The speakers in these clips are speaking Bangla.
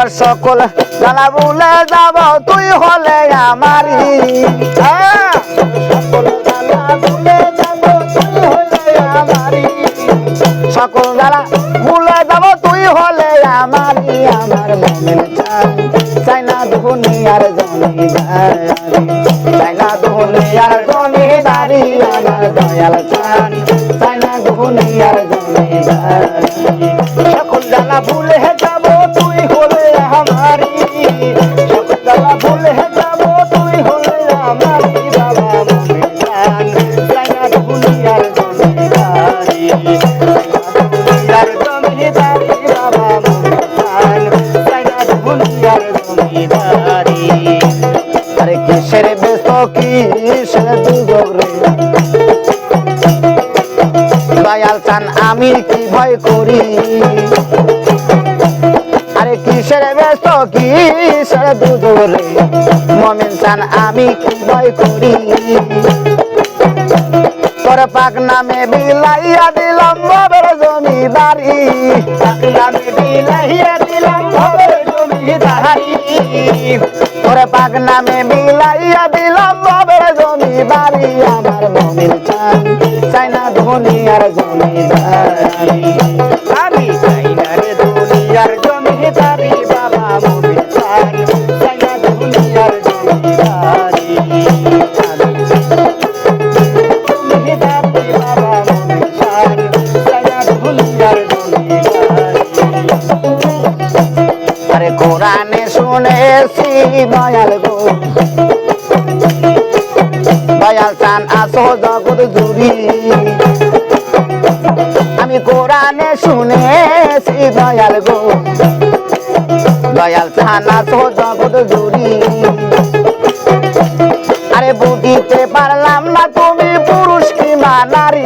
আমার সকল জ্বালা ভুলে যাব তুই হলে আমারই। হ্যাঁ, সকল জ্বালা ভুলে যাব তুই হলে আমারই। আমার মনের চাই না জমিদারি। চাই না জমিদারি আমার দয়াল চান চাই না জমিদারি। সকল ভুলে যাব কিসের দয়াল চান, আমি কি ভয় করি? আরে কিসের ব্যস্ত, কিসের দুর্যোগ মমিন চান, আমি কি ভয় করি? তোর পাক নামে বিলাইয়া দিলাম বাবার জমিদারি। পাক নামে বিলাইয়া দিলাম বাবার জমিদারি। তোর পাক নামে বিলাইয়া দিলাম আমার মমিন চান চাই না দুনিয়ার জমিদারি। আমি চাই না রে দুনিয়ার জমিদারি, বাবা মমিন চান চাই না দুনিয়ার জমিদারি। জমিদারি। আরে কোরআনে শুনেছি, দয়াল গো। দয়াল চান আসো জগৎ জুড়ি। আমি কোরআনে শুনেছি দয়াল গো। দয়াল চান আসো জগৎ জুড়ি। আরে বুঝিতে পারলাম না তুমি পুরুষ কি নারী।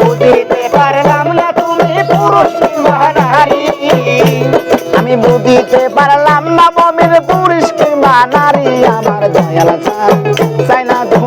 বুঝিতে পারলাম না তুমি পুরুষ কি নারী। আমি বুঝিতে পারলাম না মমির পুরুষ কি নারী। আমার দয়াল চান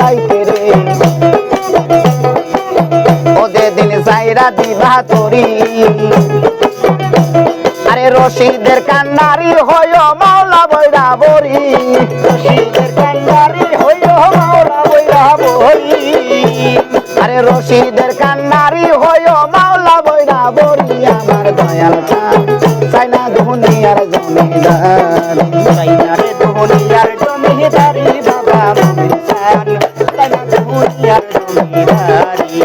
যাইতে রে। ওদের দিন সাইরা দিবা তোরি। আরে রশিদের কান্নারি হইয় মাওলা বৈরা বরি। রশিদের কান্নারি হইয় মাওলা বৈরা বরি। আরে রশিদের কান্নারি হইয় মাওলা বৈরা বরি। আমার দয়াল চান, চাই না দুনিয়ার জমিদার। চাই না রে দুনিয়ার জমিদারি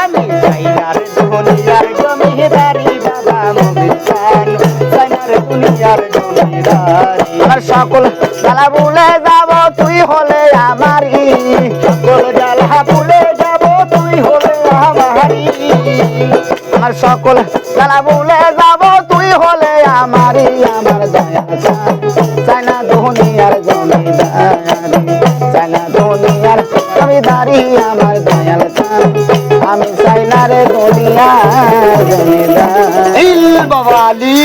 আমি চাই দুনিয়ার জমিদারি, বাবা মমিন চান চাই দুনিয়ার জমিদারি। আমার সকল জ্বালা ভুলে যাব, তুই হলে আমারই। সকল জ্বালা ভুলে যাব, তুই হলে আমারই। আমার সকল জ্বালা ভুলে যাব, তুই হলে আমারই। আমার দয়া চাই না জমিদারি আমার দয়াল চান আমি চাই না রে দুনিয়ার জমিদার। বাবা আলী।